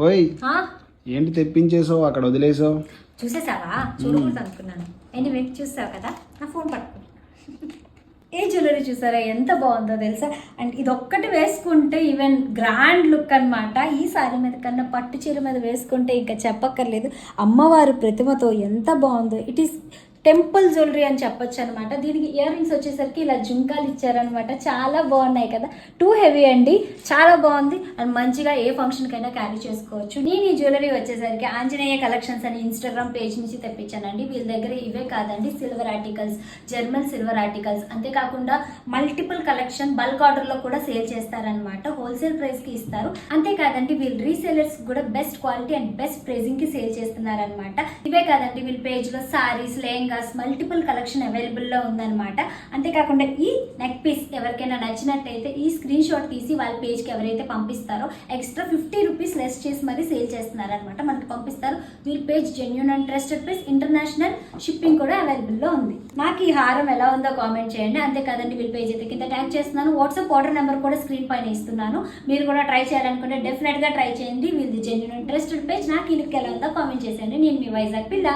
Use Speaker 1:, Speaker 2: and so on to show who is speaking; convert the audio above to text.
Speaker 1: ఓయ్ ఏంటి తెప్పించేసావు అక్కడ వదిలేసావు
Speaker 2: చూసేసావా చూడకూడదు అనుకున్నాను. ఎనీవే చూసావు కదా? నా ఫోన్ పట్టుకో ఏ జ్యువెలరీ చూసారా? ఎంత బాగుందో తెలుసా? అండ్ ఇది ఒక్కటి వేసుకుంటే ఈవెన్ గ్రాండ్ లుక్ అన్నమాట. ఈ సారీ మీద కన్నా పట్టు చీర మీద వేసుకుంటే ఇంకా చెప్పక్కర్లేదు. అమ్మవారి ప్రతిమతో ఎంత బాగుందో. ఇట్ ఈస్ టెంపుల్ జ్యువెలరీ అని చెప్పొచ్చు అనమాట దీనికి ఇయర్ రింగ్స్ వచ్చేసరికి ఇలా జుంకాలు ఇచ్చారనమాట చాలా బాగున్నాయి కదా. టూ హెవీ అండి. చాలా బాగుంది. అండ్ మంచిగా ఏ ఫంక్షన్కైనా క్యారీ చేసుకోవచ్చు. నేను ఈ జ్యువెలరీ వచ్చేసరికి ఆంజనేయ కలెక్షన్స్ అని ఇన్స్టాగ్రామ్ పేజ్ నుంచి తెప్పించానండి. వీళ్ళ దగ్గర ఇవే కాదండి. Silver articles German silver articles అంతేకాకుండా మల్టిపుల్ కలెక్షన్ బల్క్ ఆర్డర్లో కూడా సేల్ చేస్తారనమాట హోల్సేల్ ప్రైస్కి ఇస్తారు. అంతేకాదండి వీళ్ళు రీసేలర్స్ కూడా బెస్ట్ క్వాలిటీ అండ్ బెస్ట్ ప్రైజింగ్కి సేల్ చేస్తున్నారనమాట ఇవే కాదండి వీళ్ళ పేజ్లో సారీస్ లెహంగాస్ మల్టిపుల్ కలెక్షన్ అవైలబుల్లో ఉందన్నమాట. అంతేకాకుండా ఈ నెక్ పీస్ ఎవరికైనా నచ్చినట్టయితే ఈ స్క్రీన్ షాట్ తీసి వాళ్ళ పేజ్కి ఎవరైతే పంపిస్తారో ఎక్స్ట్రా ఫిఫ్టీ రూపీస్ లెస్ చేసి మరీ సేల్ చేస్తున్నారనమాట మనకి పంపిస్తారు. వీళ్ళ page genuine and trusted place international shipping కూడా అవైలబుల్లో ఉంది. నాకు ఈ హారం ఎలా ఉందో కామెంట్ చేయండి. అంతేకాదండి వీళ్ళ పేజ్ అయితే కింద ట్యాగ్ చేస్తున్నాను. వాట్సాప్ ఆర్డర్ నెంబర్ కూడా స్క్రీన్ పైన ఇస్తున్నాను. మీరు కూడా ట్రై చేయాలనుకుంటే డెఫినెట్గా ట్రై చేయండి. వీళ్ళది జెన్యున్ అండ్ ట్రస్టెడ్ పేజ్ నాకు ఇల్లుకి ఎలా ఉందో కామెంట్ చేసేయండి. నేను మీ వైజాగ్ పిల్ల.